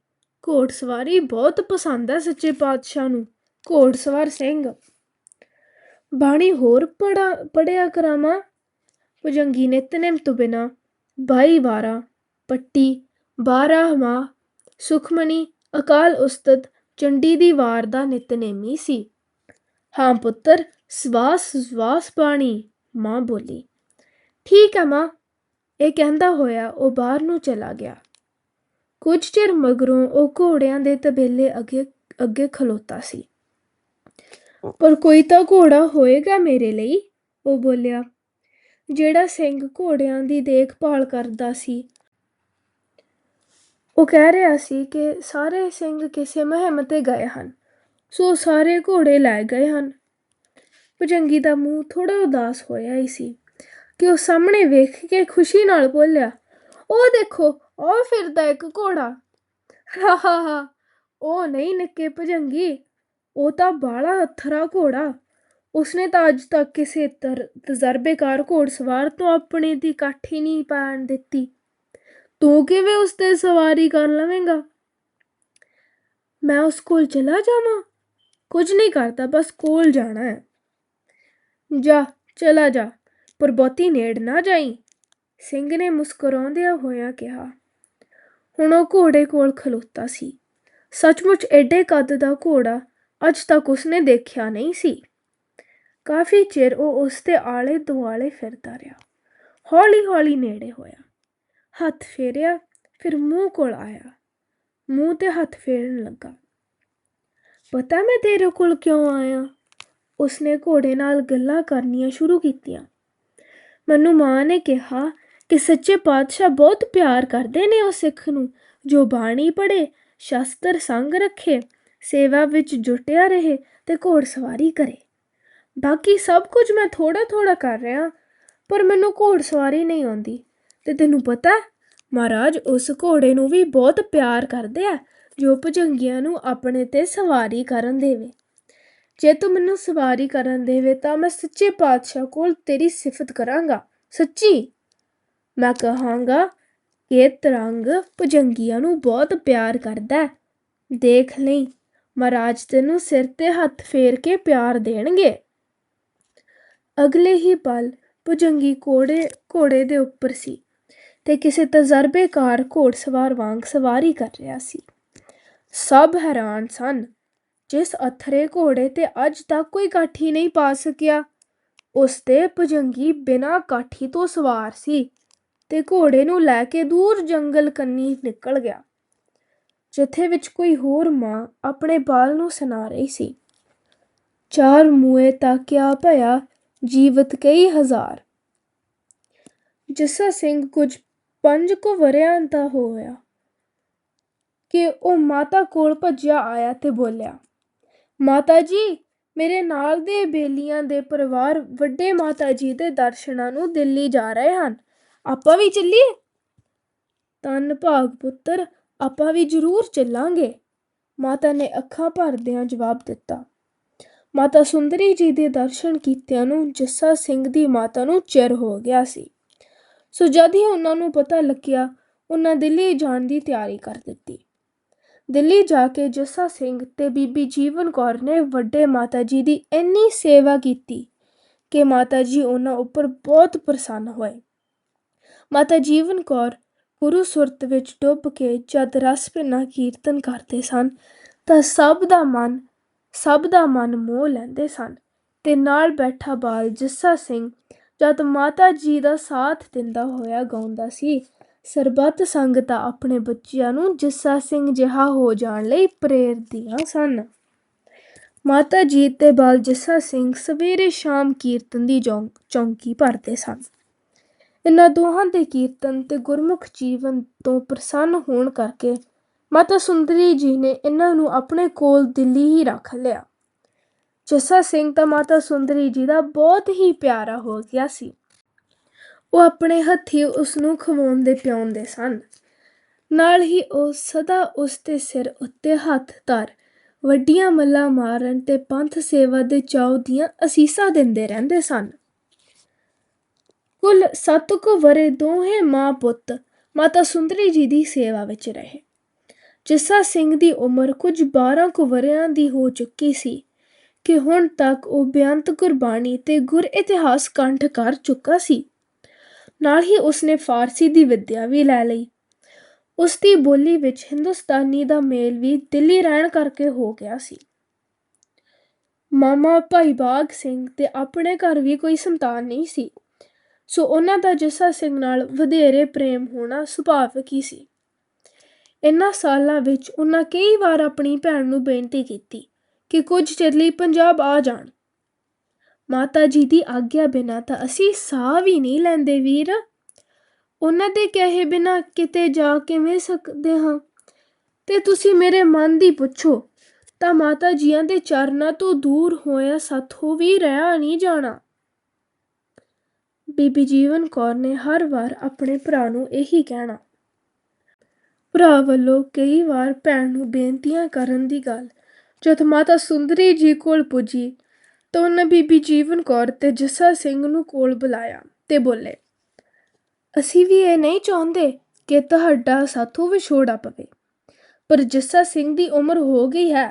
ਘੋੜ ਸਵਾਰੀ ਬਹੁਤ ਪਸੰਦ ਹੈ ਸੱਚੇ ਪਾਤਸ਼ਾਹ ਨੂੰ ਘੋੜਸਵਾਰ ਸਿੰਘ। ਬਾਣੀ ਹੋਰ ਪੜਾ ਪੜਿਆ ਕਰਾਵਾਂ? ਭੁਜੰਗੀ ਨਿਤਨੇਮ ਤੋਂ ਬਿਨਾ ਬਾਈ ਵਾਰਾਂ। ਪੱਟੀ ਬਾਰਾਂਮਾਹ ਸੁਖਮਣੀ ਅਕਾਲ ਉਸਤਤ, ਚੰਡੀ ਦੀ ਵਾਰ ਦਾ ਨਿਤਨੇਮੀ ਸੀ। ਹਾਂ ਪੁੱਤਰ, ਸਵਾਸ ਸਵਾਸ ਪਾਣੀ ਮਾਂ ਬੋਲੀ। ਠੀਕ ਹੈ ਮਾਂ, ਇਹ ਕਹਿੰਦਾ ਹੋਇਆ ਉਹ ਬਾਹਰ ਨੂੰ ਚਲਾ ਗਿਆ। ਕੁਝ ਚਿਰ ਮਗਰੋਂ ਉਹ ਘੋੜਿਆਂ ਦੇ ਤਬੇਲੇ ਅੱਗੇ ਅੱਗੇ ਖਲੋਤਾ ਸੀ। ਪਰ ਕੋਈ ਤਾਂ ਘੋੜਾ ਹੋਏਗਾ ਮੇਰੇ ਲਈ? ਉਹ ਬੋਲਿਆ। ਜਿਹੜਾ ਸਿੰਘ ਘੋੜਿਆਂ ਦੀ ਦੇਖਭਾਲ ਕਰਦਾ ਸੀ ਉਹ ਕਹਿ ਰਿਹਾ ਸੀ ਕਿ ਸਾਰੇ ਸਿੰਘ ਕਿਸੇ ਮਹਿਮ ਤੇ ਗਏ ਹਨ, ਸੋ ਸਾਰੇ ਘੋੜੇ ਲੈ ਗਏ ਹਨ। ਭੁਜੰਗੀ ਦਾ ਮੂੰਹ ਥੋੜਾ ਉਦਾਸ ਹੋਇਆ ਹੀ ਸੀ ਕਿ ਉਹ ਸਾਹਮਣੇ ਵੇਖ ਕੇ ਖੁਸ਼ੀ ਨਾਲ ਬੋਲਿਆ, ਉਹ ਦੇਖੋ, ਉਹ ਫਿਰਦਾ ਇੱਕ ਘੋੜਾ। ਹਾ ਹਾ ਹਾ, ਉਹ ਨਹੀਂ ਨਿੱਕੇ ਭੁਜੰਗੀ, ਉਹ ਤਾਂ ਬਾਲਾ ਅਥਰਾ ਘੋੜਾ। ਉਸਨੇ ਤਾਂ ਅੱਜ ਤੱਕ ਕਿਸੇ ਤਰ- ਤਜਰਬੇਕਾਰ ਘੋੜਸਵਾਰ ਤੋਂ ਆਪਣੇ ਦੀ ਕਾਠੀ ਨਹੀਂ ਪਾਣ ਦਿੱਤੀ। ਤੂੰ ਕਿਵੇਂ ਉਸ ਤੇ ਸਵਾਰੀ ਕਰ ਲਵੇਂਗਾ? ਮੈਂ ਉਸ ਕੋਲ ਚਲਾ ਜਾਵਾਂ? ਕੁਝ ਨਹੀਂ ਕਰਦਾ, ਬਸ ਕੋਲ ਜਾਣਾ ਹੈ। ਜਾ, ਚਲਾ ਜਾ, ਪਰ ਬਹੁਤੀ ਨੇੜ ਨਾ ਜਾਈ। ਸਿੰਘ ਨੇ ਮੁਸਕਰਾਉਂਦਿਆਂ ਹੋਇਆ ਕਿਹਾ, ਹੁਣ ਉਹ ਘੋੜੇ ਕੋਲ ਖਲੋਤਾ ਸੀ। ਸੱਚਮੁੱਚ ਐਡੇ ਕੱਦ ਦਾ ਘੋੜਾ ਅੱਜ ਤੱਕ ਉਸਨੇ ਦੇਖਿਆ ਨਹੀਂ ਸੀ। ਕਾਫੀ ਚਿਰ ਉਹ ਉਸ ਦੇ ਆਲੇ ਦੁਆਲੇ ਫਿਰਦਾ ਰਿਹਾ। ਹੌਲੀ ਹੌਲੀ ਨੇੜੇ ਹੋਇਆ। ਹੱਥ ਫੇਰਿਆ, ਫਿਰ ਮੂੰਹ ਕੋਲ ਆਇਆ। ਮੂੰਹ ਤੇ ਹੱਥ ਫੇਰਨ ਲੱਗਾ। ਪਤਾ ਮੈਂ ਤੇਰੇ ਕੋਲ ਕਿਉਂ ਆਇਆ? ਉਸਨੇ ਘੋੜੇ ਨਾਲ ਗੱਲਾਂ ਕਰਨੀਆਂ ਸ਼ੁਰੂ ਕੀਤੀਆਂ। ਮੈਨੂੰ ਮਾਂ ਨੇ ਕਿਹਾ ਕਿ ਸੱਚੇ ਪਾਤਸ਼ਾਹ ਬਹੁਤ ਪਿਆਰ ਕਰਦੇ ਨੇ ਉਹ ਸਿੱਖ ਨੂੰ, ਜੋ ਬਾਣੀ ਪੜ੍ਹੇ, ਸ਼ਸਤਰ ਸੰਗ ਰੱਖੇ, ਸੇਵਾ ਵਿੱਚ ਜੁਟਿਆ ਰਹੇ ਤੇ ਘੋੜਸਵਾਰੀ ਕਰੇ। ਬਾਕੀ ਸਭ ਕੁਝ ਮੈਂ ਥੋੜਾ ਥੋੜਾ ਕਰ ਰਿਹਾ, ਪਰ ਮੈਨੂੰ ਘੋੜਸਵਾਰੀ ਨਹੀਂ ਆਉਂਦੀ। ਅਤੇ ਤੈਨੂੰ ਪਤਾ, ਮਹਾਰਾਜ ਉਸ ਘੋੜੇ ਨੂੰ ਵੀ ਬਹੁਤ ਪਿਆਰ ਕਰਦੇ ਆ, ਜੋ ਭੁਜੰਗੀਆਂ ਨੂੰ ਆਪਣੇ ਤੇ ਸਵਾਰੀ ਕਰਨ ਦੇਵੇ। ਜੇ ਤੂੰ ਮੈਨੂੰ ਸਵਾਰੀ ਕਰਨ ਦੇਵੇ ਤਾਂ ਮੈਂ ਸੱਚੇ ਪਾਤਸ਼ਾਹ ਕੋਲ ਤੇਰੀ ਸਿਫਤ ਕਰਾਂਗਾ, ਸੱਚੀ? ਮੈਂ ਕਹਾਂਗਾ ਕਿ ਇਹ ਤਰੰਗ ਭੁਜੰਗੀਆਂ ਨੂੰ ਬਹੁਤ ਪਿਆਰ ਕਰਦਾ ਦੇਖ ਲਈ, ਮਹਾਰਾਜ ਤੈਨੂੰ ਸਿਰ ਤੇ ਹੱਥ ਫੇਰ ਕੇ ਪਿਆਰ ਦੇਣਗੇ। ਅਗਲੇ ਹੀ ਪਲ ਭੁਜੰਗੀ ਘੋੜੇ ਘੋੜੇ ਦੇ ਉੱਪਰ ਸੀ। ਤੇ ਕਿਸੇ ਤਜਰਬੇਕਾਰ ਘੋੜਸਵਾਰ ਵਾਂਗ ਸਵਾਰੀ ਕਰ ਰਿਹਾ ਸੀ। ਸਭ ਹੈਰਾਨ ਸਨ। ਜਿਸ ਅਥਰੇ ਘੋੜੇ ਤੇ ਅੱਜ ਤੱਕ ਕੋਈ ਕਾਠੀ ਨਹੀਂ ਪਾ ਸਕਿਆ, ਉਸ ਤੇ ਭੁਜੰਗੀ ਬਿਨਾਂ ਕਾਠੀ ਤੋਂ ਸਵਾਰ ਸੀ ਤੇ ਘੋੜੇ ਨੂੰ ਲੈ ਕੇ ਦੂਰ ਜੰਗਲ ਕੰਨੀ ਨਿਕਲ ਗਿਆ, ਜਿੱਥੇ ਵਿੱਚ ਕੋਈ ਹੋਰ ਮਾਂ ਆਪਣੇ ਬਾਲ ਨੂੰ ਸੁਣਾ ਰਹੀ ਸੀ। ਚਾਰ ਮੂਏ ਤਾਂ ਕਿਆ ਭਇਆ ਜੀਵਤ ਕਈ ਹਜ਼ਾਰ। ਜੱਸਾ ਸਿੰਘ ਕੁਝ ਪੰਜ ਕੁ ਵਰ੍ਹਿਆਂ ਦਾ ਹੋਇਆ ਕਿ ਉਹ ਮਾਤਾ ਕੋਲ ਭੱਜਿਆ ਆਇਆ ਤੇ ਬੋਲਿਆ, ਮਾਤਾ ਜੀ, ਮੇਰੇ ਨਾਲ ਦੇ ਬੇਲੀਆਂ ਦੇ ਪਰਿਵਾਰ ਵੱਡੇ ਮਾਤਾ ਜੀ ਦੇ ਦਰਸ਼ਨਾਂ ਨੂੰ ਦਿੱਲੀ ਜਾ ਰਹੇ ਹਨ। ਆਪਾਂ ਵੀ ਚੱਲੀਏ? ਤਨ ਭਾਗ ਪੁੱਤਰ, ਆਪਾਂ ਵੀ ਜ਼ਰੂਰ ਚੱਲਾਂਗੇ। ਮਾਤਾ ਨੇ ਅੱਖਾਂ ਭਰਦਿਆਂ ਜਵਾਬ ਦਿੱਤਾ। ਮਾਤਾ ਸੁੰਦਰੀ ਜੀ ਦੇ ਦਰਸ਼ਨ ਕੀਤਿਆਂ ਨੂੰ ਜੱਸਾ ਸਿੰਘ ਦੀ ਮਾਤਾ ਨੂੰ ਚਿਰ ਹੋ ਗਿਆ ਸੀ। ਸੋ ਜਦ ਹੀ ਉਹਨਾਂ ਨੂੰ ਪਤਾ ਲੱਗਿਆ, ਉਹਨਾਂ ਦਿੱਲੀ ਜਾਣ ਦੀ ਤਿਆਰੀ ਕਰ ਦਿੱਤੀ। ਦਿੱਲੀ ਜਾ ਕੇ ਜੱਸਾ ਸਿੰਘ ਤੇ ਬੀਬੀ ਜੀਵਨ ਕੌਰ ਨੇ ਵੱਡੇ ਮਾਤਾ ਜੀ ਦੀ ਇੰਨੀ ਸੇਵਾ ਕੀਤੀ ਕਿ ਮਾਤਾ ਜੀ ਉਹਨਾਂ ਉੱਪਰ ਬਹੁਤ ਪ੍ਰਸੰਨ ਹੋਏ। ਮਾਤਾ ਜੀਵਨ ਕੌਰ ਗੁਰੂ ਸੁਰਤ ਵਿੱਚ ਡੁੱਬ ਕੇ ਜਦ ਰਸ ਭਿੰਨਾ ਕੀਰਤਨ ਕਰਦੇ ਸਨ, ਤਾਂ ਸਭ ਦਾ ਮਨ, ਸਭ ਦਾ ਮਨ ਮੋਹ ਲੈਂਦੇ ਸਨ ਤੇ ਨਾਲ ਬੈਠਾ ਬਾਲ ਜੱਸਾ ਸਿੰਘ ਜਦ ਮਾਤਾ ਜੀ ਦਾ ਸਾਥ ਦਿੰਦਾ ਹੋਇਆ ਗਾਉਂਦਾ ਸੀ, ਸਰਬੱਤ ਸੰਗਤਾਂ ਆਪਣੇ ਬੱਚਿਆਂ ਨੂੰ ਜੱਸਾ ਸਿੰਘ ਜਿਹਾ ਹੋ ਜਾਣ ਲਈ ਪ੍ਰੇਰਦੀਆਂ ਸਨ। ਮਾਤਾ ਜੀ ਤੇ ਬਾਲ ਜੱਸਾ ਸਿੰਘ ਸਵੇਰੇ ਸ਼ਾਮ ਕੀਰਤਨ ਦੀ ਜੌਂ- ਚੌਂਕੀ ਭਰਦੇ ਸਨ। ਇਹਨਾਂ ਦੋਹਾਂ ਦੇ ਕੀਰਤਨ ਤੇ ਗੁਰਮੁਖ ਜੀਵਨ ਤੋਂ ਪ੍ਰਸੰਨ ਹੋਣ ਕਰਕੇ ਮਾਤਾ ਸੁੰਦਰੀ ਜੀ ਨੇ ਇਹਨਾਂ ਨੂੰ ਆਪਣੇ ਕੋਲ ਦਿੱਲੀ ਹੀ ਰੱਖ ਲਿਆ। ਜੱਸਾ ਸਿੰਘ ਤਾਂ ਮਾਤਾ ਸੁੰਦਰੀ ਜੀ ਦਾ ਬਹੁਤ ਹੀ ਪਿਆਰਾ ਹੋ ਗਿਆ ਸੀ। ਉਹ ਆਪਣੇ ਹੱਥੀ ਉਸ ਨੂੰ ਖਵਾਉਂਦੇ ਪਿਆਉਂਦੇ ਸਨ। ਨਾਲ ਹੀ ਉਹ ਸਦਾ ਉਸ ਦੇ ਸਿਰ ਉੱਤੇ ਹੱਥ ਧਰ, ਵੱਡੀਆਂ ਮੱਲਾਂ ਮਾਰਨ ਤੇ ਪੰਥ ਸੇਵਾ ਦੇ ਚਾਉ ਦੀਆਂ ਅਸੀਸਾਂ ਦਿੰਦੇ ਰਹਿੰਦੇ ਸਨ। ਕੁੱਲ ਸੱਤ ਕੁ ਵਰੇ ਦੋਹੇ ਮਾਂ ਪੁੱਤ ਮਾਤਾ ਸੁੰਦਰੀ ਜੀ ਦੀ ਸੇਵਾ ਵਿੱਚ ਰਹੇ। ਜੱਸਾ ਸਿੰਘ ਦੀ ਉਮਰ ਕੁਝ 12 ਕੁ ਵਰਿਆਂ ਦੀ ਹੋ ਚੁੱਕੀ ਸੀ। ਕਿ ਹੁਣ ਤੱਕ ਉਹ ਬੇਅੰਤ ਗੁਰਬਾਣੀ ਤੇ ਗੁਰ ਇਤਿਹਾਸ ਕੰਠ ਕਰ ਚੁੱਕਾ ਸੀ। ਨਾਲ ਹੀ ਉਸਨੇ ਫਾਰਸੀ ਦੀ ਵਿੱਦਿਆ ਵੀ ਲੈ ਲਈ। ਉਸ ਦੀ ਬੋਲੀ ਵਿੱਚ ਹਿੰਦੁਸਤਾਨੀ ਦਾ ਮੇਲ ਵੀ ਦਿੱਲੀ ਰਹਿਣ ਕਰਕੇ ਹੋ ਗਿਆ ਸੀ। ਮਾਮਾ ਭਾਈ ਬਾਗ ਸਿੰਘ ਤੇ ਆਪਣੇ ਘਰ ਵੀ ਕੋਈ ਸੰਤਾਨ ਨਹੀਂ ਸੀ। ਸੋ ਉਹਨਾਂ ਦਾ ਜੱਸਾ ਸਿੰਘ ਨਾਲ ਵਧੇਰੇ ਪ੍ਰੇਮ ਹੋਣਾ ਸੁਭਾਵਿਕ ਹੀ ਸੀ। ਇਨ੍ਹਾਂ ਸਾਲਾਂ ਵਿੱਚ ਉਹਨਾਂ ਕਈ ਵਾਰ ਆਪਣੀ ਭੈਣ ਨੂੰ ਬੇਨਤੀ ਕੀਤੀ। ਕਿ ਕੁਝ ਚਿਰ ਲਈ ਪੰਜਾਬ ਆ ਜਾਣ। ਮਾਤਾ ਜੀ ਦੀ ਆਗਿਆ ਬਿਨਾਂ ਤਾਂ ਅਸੀਂ ਸਾਹ ਵੀ ਨਹੀਂ ਲੈਂਦੇ ਵੀਰ। ਉਹਨਾਂ ਦੇ ਕਹੇ ਬਿਨਾਂ ਕਿਤੇ ਜਾ ਕਿਵੇਂ ਸਕਦੇ ਹਾਂ? ਤੇ ਤੁਸੀਂ ਮੇਰੇ ਮਨ ਦੀ ਪੁੱਛੋ, ਤਾਂ ਮਾਤਾ ਜੀਆਂ ਦੇ ਚਰਨਾਂ ਤੋਂ ਦੂਰ ਹੋਇਆ ਸਾਥੋਂ ਵੀ ਰਹਿਆ ਨਹੀਂ ਜਾਣਾ। ਬੀਬੀ ਜੀਵਨ ਕੌਰ ਨੇ ਹਰ ਵਾਰ ਆਪਣੇ ਭਰਾ ਨੂੰ ਇਹੀ ਕਹਿਣਾ। ਭਰਾ ਵੱਲੋਂ ਕਈ ਵਾਰ ਭੈਣ ਨੂੰ ਬੇਨਤੀਆਂ ਕਰਨ ਦੀ ਗੱਲ ਜਦ ਮਾਤਾ ਸੁੰਦਰੀ ਜੀ ਕੋਲ ਪੁੱਜੀ ਤਾਂ ਉਹਨਾਂ ਬੀਬੀ ਜੀਵਨ ਕੌਰ ਤੇ ਜੱਸਾ ਸਿੰਘ ਨੂੰ ਕੋਲ ਬੁਲਾਇਆ ਤੇ ਬੋਲੇ, ਅਸੀਂ ਵੀ ਇਹ ਨਹੀਂ ਚਾਹੁੰਦੇ ਕਿ ਤੁਹਾਡਾ ਸਾਥੋਂ ਵਿਛੋੜਾ ਪਵੇ, ਪਰ ਜੱਸਾ ਸਿੰਘ ਦੀ ਉਮਰ ਹੋ ਗਈ ਹੈ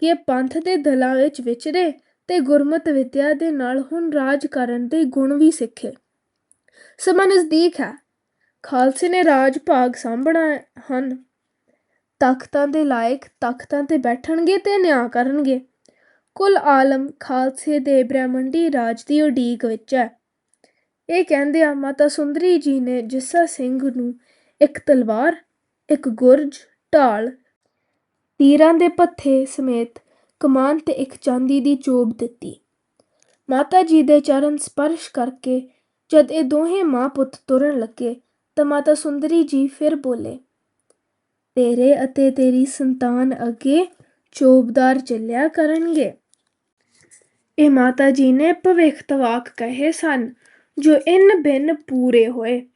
ਕਿ ਇਹ ਪੰਥ ਦੇ ਦਲਾਂ ਵਿੱਚ ਵਿਚਰੇ ਤੇ ਗੁਰਮਤ ਵਿਦਿਆ ਦੇ ਨਾਲ ਹੁਣ ਰਾਜ ਕਰਨ ਦੇ ਗੁਣ ਵੀ ਸਿੱਖੇ। ਸਮਾਂ ਨਜ਼ਦੀਕ ਹੈ। ਖਾਲਸੇ ਨੇ ਰਾਜ ਭਾਗ ਸਾਂਭਣਾ ਹਨ। ਤਖਤਾਂ ਦੇ ਲਾਇਕ ਤਖਤਾਂ ਤੇ ਬੈਠਣਗੇ ਤੇ ਨਿਆਂ ਕਰਨਗੇ। ਕੁੱਲ ਆਲਮ ਖਾਲਸੇ ਦੇ ਬ੍ਰਹਿਮੰਡੀ ਰਾਜ ਦੀ ਉਡੀਕ ਵਿੱਚ ਹੈ। ਇਹ ਕਹਿੰਦੇ ਆ ਮਾਤਾ ਸੁੰਦਰੀ ਜੀ ਨੇ ਜੱਸਾ ਸਿੰਘ ਨੂੰ ਇੱਕ ਤਲਵਾਰ, ਇੱਕ ਗੁਰਜ, ਢਾਲ, ਤੀਰਾਂ ਦੇ ਪੱਥੇ ਸਮੇਤ ਕਮਾਨ ਤੇ ਇੱਕ ਚਾਂਦੀ ਦੀ ਚੋਬ ਦਿੱਤੀ। ਮਾਤਾ ਜੀ ਦੇ ਚਰਨ ਸਪਰਸ਼ ਕਰਕੇ ਜਦ ਇਹ ਦੋਹੇ ਮਾਂ ਪੁੱਤ ਤੁਰਨ ਲੱਗੇ ਤਾਂ ਮਾਤਾ ਸੁੰਦਰੀ ਜੀ ਫਿਰ ਬੋਲੇ ਤੇਰੇ ਅਤੇ ਤੇਰੀ ਸੰਤਾਨ ਅੱਗੇ ਚੋਬਦਾਰ ਚੱਲਿਆ ਕਰਨਗੇ। ਇਹ ਮਾਤਾ ਜੀ ਨੇ ਭਵਿੱਖਤਵਾਕ ਕਹੇ ਸਨ, ਜੋ ਇਨ ਬਿਨ ਪੂਰੇ ਹੋਏ।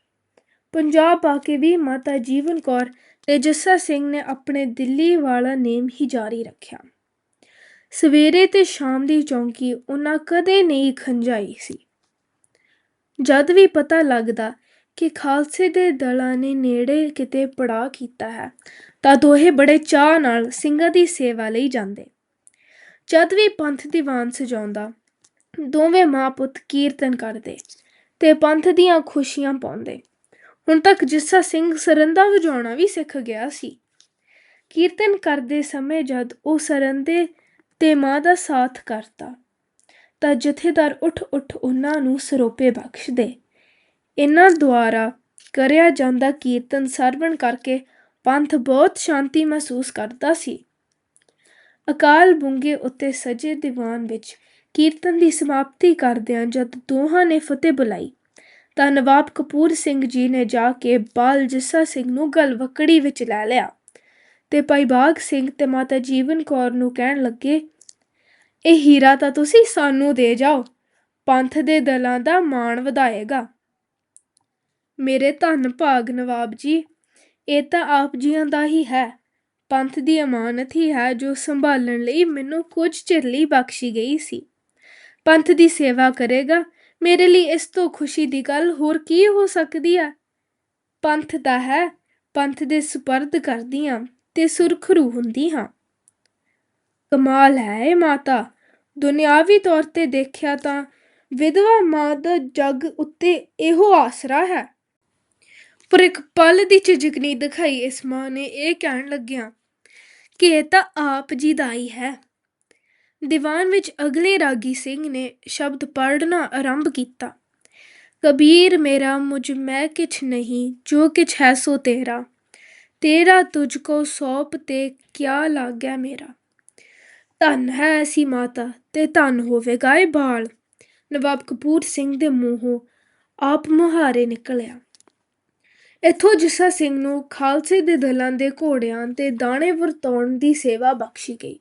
ਪੰਜਾਬ ਆ ਕੇ ਵੀ ਮਾਤਾ ਜੀਵਨ ਕੌਰ ਤੇ ਜੱਸਾ ਸਿੰਘ ਨੇ ਆਪਣੇ ਦਿੱਲੀ ਵਾਲਾ ਨੇਮ ਹੀ ਜਾਰੀ ਰੱਖਿਆ। ਸਵੇਰੇ ਤੇ ਸ਼ਾਮ ਦੀ ਚੌਂਕੀ ਉਹਨਾਂ ਕਦੇ ਨਹੀਂ ਖੰਜਾਈ ਸੀ। ਜਦ ਵੀ ਪਤਾ ਲੱਗਦਾ ਕਿ ਖਾਲਸੇ ਦੇ ਦਲਾਂ ਨੇ ਨੇੜੇ ਕਿਤੇ ਪੜਾਅ ਕੀਤਾ ਹੈ, ਤਾਂ ਦੋਹੇ ਬੜੇ ਚਾਹ ਨਾਲ ਸਿੰਘਾਂ ਦੀ ਸੇਵਾ ਲਈ ਜਾਂਦੇ। ਜਦ ਵੀ ਪੰਥ ਦੀਵਾਨ ਸਜਾਉਂਦਾ, ਦੋਵੇਂ ਮਾਂ ਪੁੱਤ ਕੀਰਤਨ ਕਰਦੇ ਤੇ ਪੰਥ ਦੀਆਂ ਖੁਸ਼ੀਆਂ ਪਾਉਂਦੇ। ਹੁਣ ਤੱਕ ਜਿੱਸਾ ਸਿੰਘ ਸਰੰਦਾ ਵਜਾਉਣਾ ਵੀ ਸਿੱਖ ਗਿਆ ਸੀ। ਕੀਰਤਨ ਕਰਦੇ ਸਮੇਂ ਜਦ ਉਹ ਸਰੰਦੇ ਤੇ ਮਾਂ ਦਾ ਸਾਥ ਕਰਤਾ ਤਾਂ ਜਥੇਦਾਰ ਉੱਠ ਉੱਠ ਉਹਨਾਂ ਨੂੰ ਸਰੋਪੇ ਬਖਸ਼ਦੇ। ਇਹਨਾਂ ਦੁਆਰਾ ਕਰਿਆ ਜਾਂਦਾ ਕੀਰਤਨ ਸਰਵਣ ਕਰਕੇ ਪੰਥ ਬਹੁਤ ਸ਼ਾਂਤੀ ਮਹਿਸੂਸ ਕਰਦਾ ਸੀ। ਅਕਾਲ ਬੁੰਗੇ ਉੱਤੇ ਸਜੇ ਦੀਵਾਨ ਵਿੱਚ ਕੀਰਤਨ ਦੀ ਸਮਾਪਤੀ ਕਰਦਿਆਂ ਜਦ ਦੋਹਾਂ ਨੇ ਫਤਿਹ ਬੁਲਾਈ, ਤਾਂ ਨਵਾਬ ਕਪੂਰ ਸਿੰਘ ਜੀ ਨੇ ਜਾ ਕੇ ਬਾਲ ਜੱਸਾ ਸਿੰਘ ਨੂੰ ਗਲਵਕੜੀ ਵਿੱਚ ਲੈ ਲਿਆ ਤੇ ਭਾਈ ਬਾਗ ਸਿੰਘ ਤੇ ਮਾਤਾ ਜੀਵਨ ਕੌਰ ਨੂੰ ਕਹਿਣ ਲੱਗੇ, ਇਹ ਹੀਰਾ ਤਾਂ ਤੁਸੀਂ ਸਾਨੂੰ ਦੇ ਜਾਓ, ਪੰਥ ਦੇ ਦਲਾਂ ਦਾ ਮਾਣ ਵਧਾਏਗਾ। ਮੇਰੇ ਧੰਨ ਭਾਗ ਨਵਾਬ ਜੀ, ਇਹ ਤਾਂ ਆਪ ਜੀਆਂ ਦਾ ਹੀ ਹੈ। ਪੰਥ ਦੀ ਅਮਾਨਤ ਹੀ ਹੈ ਜੋ ਸੰਭਾਲਣ ਲਈ ਮੈਨੂੰ ਕੁਝ ਚਿਰ ਲਈ ਬਖਸ਼ੀ ਗਈ ਸੀ। ਪੰਥ ਦੀ ਸੇਵਾ ਕਰੇਗਾ, ਮੇਰੇ ਲਈ ਇਸ ਤੋਂ ਖੁਸ਼ੀ ਦੀ ਗੱਲ ਹੋਰ ਕੀ ਹੋ ਸਕਦੀ ਹੈ? ਪੰਥ ਦਾ ਹੈ, ਪੰਥ ਦੇ ਸਪਰਦ ਕਰਦੀ ਹਾਂ ਤੇ ਸੁਰਖਰੂ ਹੁੰਦੀ ਹਾਂ ਕਮਾਲ ਹੈ ਇਹ ਮਾਤਾ, ਦੁਨਿਆਵੀ ਤੌਰ ਤੇ ਦੇਖਿਆ ਤਾਂ ਵਿਧਵਾ ਮਾਂ ਦਾ ਜੱਗ ਉੱਤੇ ਇਹੋ ਆਸਰਾ ਹੈ। ਪਰ ਇੱਕ ਪਲ ਦੀ ਝਿਜਕਣੀ ਦਿਖਾਈ ਇਸ ਮਾਂ ਨੇ। ਇਹ ਕਹਿਣ ਲੱਗਿਆ, ਕਿ ਇਹ ਤਾਂ ਆਪ ਜੀ ਦਾ ਹੀ ਹੈ। ਦੀਵਾਨ ਵਿੱਚ ਅਗਲੇ ਰਾਗੀ ਸਿੰਘ ਨੇ ਸ਼ਬਦ ਪੜ੍ਹਨਾ ਆਰੰਭ ਕੀਤਾ, ਕਬੀਰ ਮੇਰਾ, ਮੁਝ ਮੈਂ ਕਿਛ ਨਹੀਂ, ਜੋ ਕਿਛ ਹੈ ਸੋ ਤੇਰਾ। ਤੇਰਾ ਤੁਝ ਕੋ ਸੌਪ ਤੇ ਕਿਆ ਲਾਗੈ ਮੇਰਾ। ਧੰਨ ਹੈ ਐਸੀ ਮਾਤਾ ਤੇ ਧੰਨ ਹੋਵੇਗਾ ਇਹ ਬਾਲ ਨਵਾਬ ਕਪੂਰ ਸਿੰਘ ਦੇ ਮੂੰਹੋਂ ਆਪ ਮੁਹਾਰੇ ਨਿਕਲਿਆ। ਇੱਥੋਂ ਜੱਸਾ ਸਿੰਘ ਨੂੰ ਖਾਲਸੇ ਦੇ ਦਲਾਂ ਦੇ ਘੋੜਿਆਂ ਤੇ ਦਾਣੇ ਵਰਤਾਉਣ ਦੀ ਸੇਵਾ ਬਖਸ਼ੀ ਗਈ।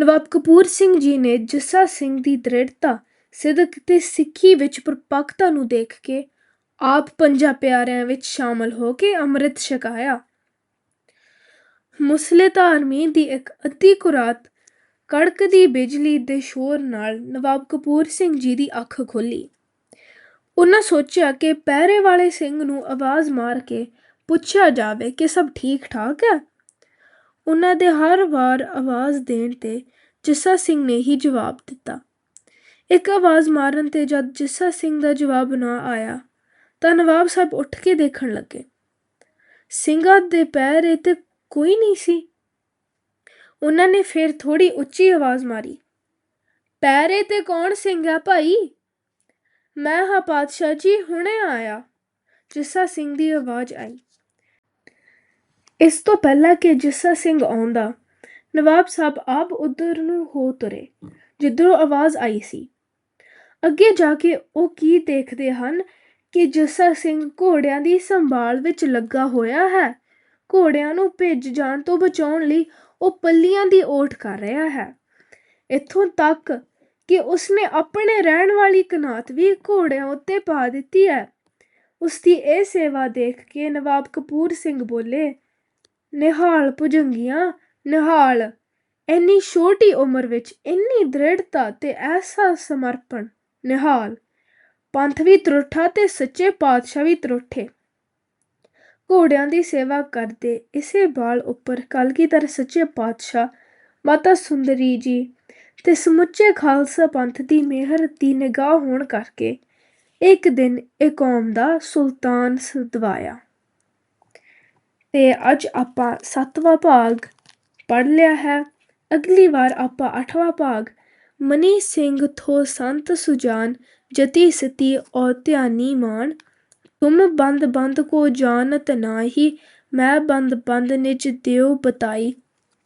ਨਵਾਬ ਕਪੂਰ ਸਿੰਘ ਜੀ ਨੇ ਜੱਸਾ ਸਿੰਘ ਦੀ ਦ੍ਰਿੜਤਾ ਸਿਦਕ ਤੇ ਸਿੱਖੀ ਵਿੱਚ ਪਰਪੱਕਤਾ ਨੂੰ ਦੇਖ ਕੇ ਆਪ ਪੰਜਾ ਪਿਆਰਿਆਂ ਵਿੱਚ ਸ਼ਾਮਲ ਹੋ ਕੇ ਅੰਮ੍ਰਿਤ ਛਕਾਇਆ। ਮੁਸਲੇ ਧਾਰਮੀ ਦੀ ਇੱਕ ਅੱਧੀ ਕੁਰਾਤ ਕੜਕਦੀ ਬਿਜਲੀ ਦੇ ਸ਼ੋਰ ਨਾਲ ਨਵਾਬ ਕਪੂਰ ਸਿੰਘ ਜੀ ਦੀ ਅੱਖ ਖੋਲੀ ਉਹਨਾਂ ਸੋਚਿਆ ਕਿ ਪਹਿਰੇ ਵਾਲੇ ਸਿੰਘ ਨੂੰ ਆਵਾਜ਼ ਮਾਰ ਕੇ ਪੁੱਛਿਆ ਜਾਵੇ ਕਿ ਸਭ ਠੀਕ ਠਾਕ ਹੈ। ਉਹਨਾਂ ਦੇ ਹਰ ਵਾਰ ਆਵਾਜ਼ ਦੇਣ ਤੇ ਜੱਸਾ ਸਿੰਘ ਨੇ ਹੀ ਜਵਾਬ ਦਿੱਤਾ। ਇੱਕ ਆਵਾਜ਼ ਮਾਰਨ ਤੇ ਜਦ ਜੱਸਾ ਸਿੰਘ ਦਾ ਜਵਾਬ ਨਾ ਆਇਆ, ਤਾਂ ਨਵਾਬ ਸਾਹਿਬ ਉੱਠ ਕੇ ਦੇਖਣ ਲੱਗੇ। ਸਿੰਘਾਂ ਦੇ ਪੈਰੇ ਤੇ ਕੋਈ ਨਹੀਂ ਸੀ। ਉਹਨਾਂ ਨੇ ਫਿਰ ਥੋੜੀ ਉੱਚੀ ਆਵਾਜ਼ ਮਾਰੀ ਪੈਰੇ ਤੇ ਕੌਣ ਸਿੰਘ ਆ ਭਾਈ? ਮੈਂ ਹਾਂ ਪਾਤਸ਼ਾਹ ਜੀ, ਹੁਣੇ ਆਇਆ। ਜੱਸਾ ਸਿੰਘ ਦੀ ਆਵਾਜ਼ ਆਈ। ਇਸ ਤੋਂ ਪਹਿਲਾਂ ਕਿ ਜਿੱਸਾ ਸਿੰਘ ਆਉਂਦਾ, ਨਵਾਬ ਸਾਹਿਬ ਆਪ ਉਧਰ ਨੂੰ ਹੋ ਤੁਰੇ, ਜਿੱਧਰੋਂ ਆਵਾਜ਼ ਆਈ ਸੀ। ਅੱਗੇ ਜਾ ਕੇ ਉਹ ਕੀ ਦੇਖਦੇ ਹਨ ਕਿ ਜੱਸਾ ਸਿੰਘ ਘੋੜਿਆਂ ਦੀ ਸੰਭਾਲ ਵਿੱਚ ਲੱਗਾ ਹੋਇਆ ਹੈ। ਘੋੜਿਆਂ ਨੂੰ ਭਿੱਜ ਜਾਣ ਤੋਂ ਬਚਾਉਣ ਲਈ ਉਹ ਪੱਲੀਆਂ ਦੀ ਓਟ ਕਰ ਰਿਹਾ ਹੈ। ਇੱਥੋਂ ਤੱਕ ਕਿ ਉਸਨੇ ਆਪਣੇ ਰਹਿਣ ਵਾਲੀ ਕਨਾਤ ਵੀ ਘੋੜਿਆਂ ਉੱਤੇ ਪਾ ਦਿੱਤੀ ਹੈ। ਉਸ ਦੀ ਇਹ ਸੇਵਾ ਦੇਖ ਕੇ ਨਵਾਬ ਕਪੂਰ ਸਿੰਘ ਬੋਲੇ, ਨਿਹਾਲ ਭੁਜੰਗੀਆਂ, ਨਿਹਾਲ, ਇੰਨੀ ਛੋਟੀ ਉਮਰ ਵਿੱਚ ਇੰਨੀ ਦ੍ਰਿੜਤਾ ਤੇ ਐਸਾ ਸਮਰਪਣ, ਨਿਹਾਲ, ਪੰਥ ਵੀ ਤਰੁੱਠਾ ਤੇ ਸੱਚੇ ਪਾਤਸ਼ਾਹ ਵੀ ਤਰੁੱਠੇ। ਘੋੜਿਆਂ ਦੀ ਸੇਵਾ ਕਰਦੇ ਇਸੇ ਬਾਲ ਉੱਪਰ ਕਲਗੀਧਰ ਸੱਚੇ ਪਾਤਸ਼ਾਹ, ਮਾਤਾ ਸੁੰਦਰੀ ਜੀ ਤੇ ਸਮੁੱਚੇ ਖਾਲਸਾ ਪੰਥ ਦੀ ਮਿਹਰ ਦੀ ਨਿਗਾਹ ਹੋਣ ਕਰਕੇ ਇੱਕ ਦਿਨ ਇਹ ਕੌਮ ਦਾ ਸੁਲਤਾਨ ਸਦਵਾਇਆ। ਤੇ ਅੱਜ ਆਪਾਂ ਸੱਤਵਾਂ ਭਾਗ ਪੜ ਲਿਆ ਹੈ। ਅਗਲੀ ਵਾਰ ਆਪਾਂ ਅੱਠਵਾਂ ਭਾਗ ਮਨੀ ਸਿੰਘ ਥੋ ਸੰਤ ਸੁਜਾਨ ਜਤੀ ਸਤੀ ਔ ਧਿਆਨੀ ਮਾਨ। ਤੁਮ ਬੰਦ ਬੰਦ ਕੋ ਜਾਣਤ ਨਾਹੀ, ਮੈਂ ਬੰਦ ਬੰਦ ਨਿਜ ਦਿਓ ਬਤਾਈ।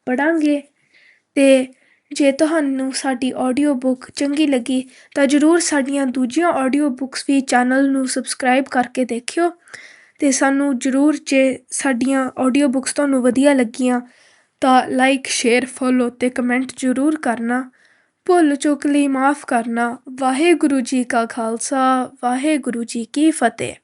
ਪੜਾਂਗੇ ਤੇ ਜੇ ਤੁਹਾਨੂੰ ਸਾਡੀ ਆਡੀਓ ਬੁੱਕ ਚੰਗੀ ਲੱਗੀ, ਤਾਂ ਜਰੂਰ ਸਾਡੀਆਂ ਦੂਜੀਆਂ ਆਡੀਓ ਬੁੱਕਸ ਵੀ ਚੈਨਲ ਨੂੰ ਸਬਸਕ੍ਰਾਈਬ ਕਰਕੇ ਦੇਖਿਓ ਅਤੇ ਸਾਨੂੰ ਜਰੂਰ ਜੇ ਸਾਡੀਆਂ ਆਡੀਓ ਬੁੱਕਸ ਤੁਹਾਨੂੰ ਵਧੀਆ ਲੱਗੀਆਂ, ਤਾਂ ਲਾਈਕ ਸ਼ੇਅਰ ਫੋਲੋ ਅਤੇ ਕਮੈਂਟ ਜਰੂਰ ਕਰਨਾ। ਭੁੱਲ ਚੁੱਕ ਲਈ ਮਾਫ ਕਰਨਾ। ਵਾਹਿਗੁਰੂ ਜੀ ਕਾ ਖਾਲਸਾ, ਵਾਹਿਗੁਰੂ ਜੀ ਕੀ ਫਤਿਹ।